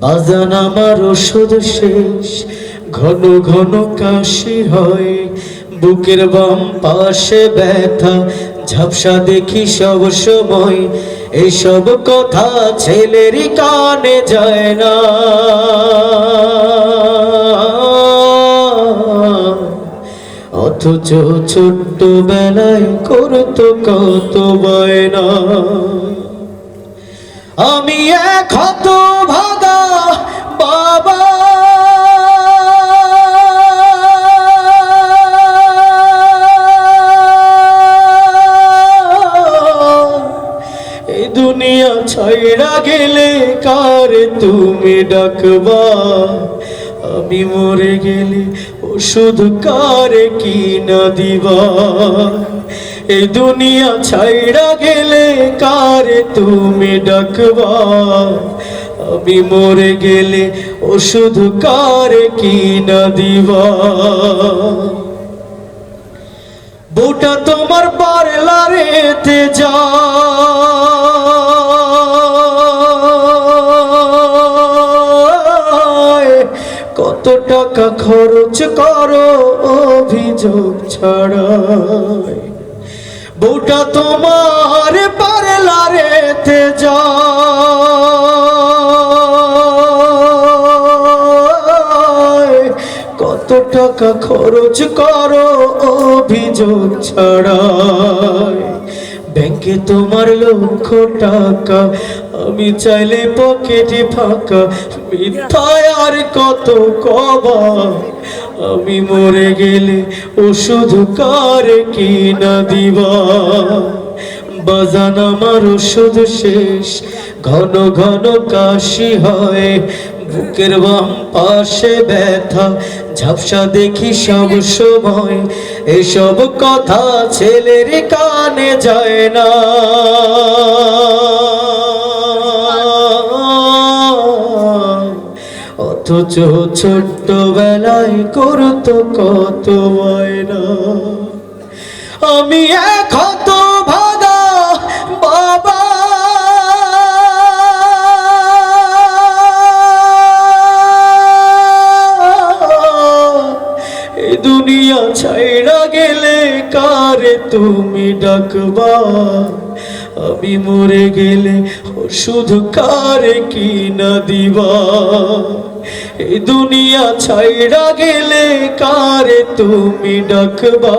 বাজান আমার ওষুধ শেষ। ঘন ঘন কাশি হয়। বুকের বাম পাশে ব্যথা। ঝাপসা দেখি সব সময়। এইসব কথা ছেলের কানে যায় না। অথচ ছোট্ট বেলায় করতো কত বয়না। আমি এক হত ভাগা বাবা দুনিয়া ছাইড়া গেলে কার তুমি ডাকবা? আমি মরে গেলে ওষুধ কারে কি না দিবা? এই দুনিয়া ছাইড়া গেলে কারে তুমি ডাকবা? আমি মরে গেলে ওষুধ কারে কি না দিবা? বুটা তোমার পারলারেতে যা। কত টাকা খরচ করো অভিযোগ ছাড়াই। বুটা তোমার পারলারেতে যা কত টাকা খরচ করো অভিযোগ ছাড়াই। ব্যাংকে তোমার লক্ষ টাকা, আমি চাইলে পকেটে ফাঁকা। মিথ্যায় আর কত কবা? আমি মরে গেলে ওষুধ কারে কি না দিবা? বাজান আমার ওষুধ শেষ, ঘন ঘন কাশি হয়। বুকের বাম পাশে ব্যথা, ঝাপসা দেখি সব সময়। এসব কথা ছেলের কানে যায় না। অথচ ছোট্ট বেলায় করতো কত না আমি এক হত ভাগা বাবা। দুনিয়া ছাইড়া গেলে কারে তুমি ডাকবা? আমি মরে গেলে ওষুধ কারে কি না দিবা? দুনিয়া ছাইড়া গেলে কারে তুমি ডাকবা?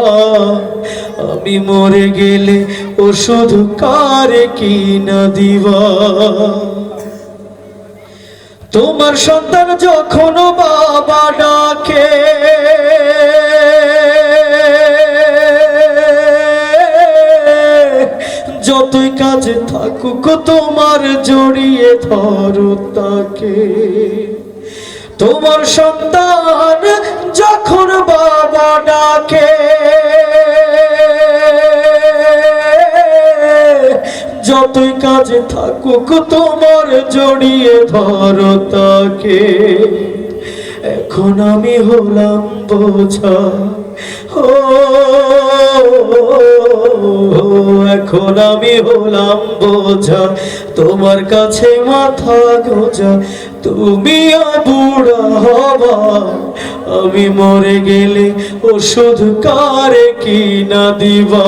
আমি মরে গেলে ওষুধ কারে কি না দিবা? তোমার সন্তান যখন বাবা ডাকে, যতই কাজে থাকুক তোমার জড়িয়ে ধরো তাকে। তোমার সন্তান যখন বাবা ডাকে যতই কাজে থাকুক, তোমার জড়িয়ে ধরো তাকে। এখন আমি হলাম বোঝা। ও এখন আমি হলাম বোঝা, তোমার কাছে মাথা গোজা তুমিও বুড়া হবা। আমি মরে গেলে ওষুধ কারে কিনা দিবা?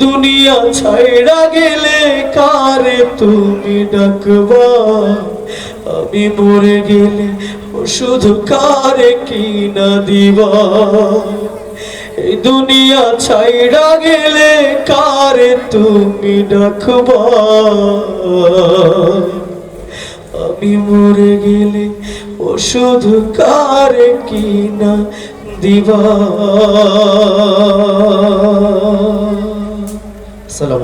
দুনিয়া ছাইড়া গেলে কারে তুমি ডাকবা? আমি মরে গেলে শুধু কারে কিনা দিবা? এই দুনিয়া ছাইড়া গেলে কারে তুমি ডাকবা? আমি মরে গেলে ওষুধ কার কিনা দিবা? সালাম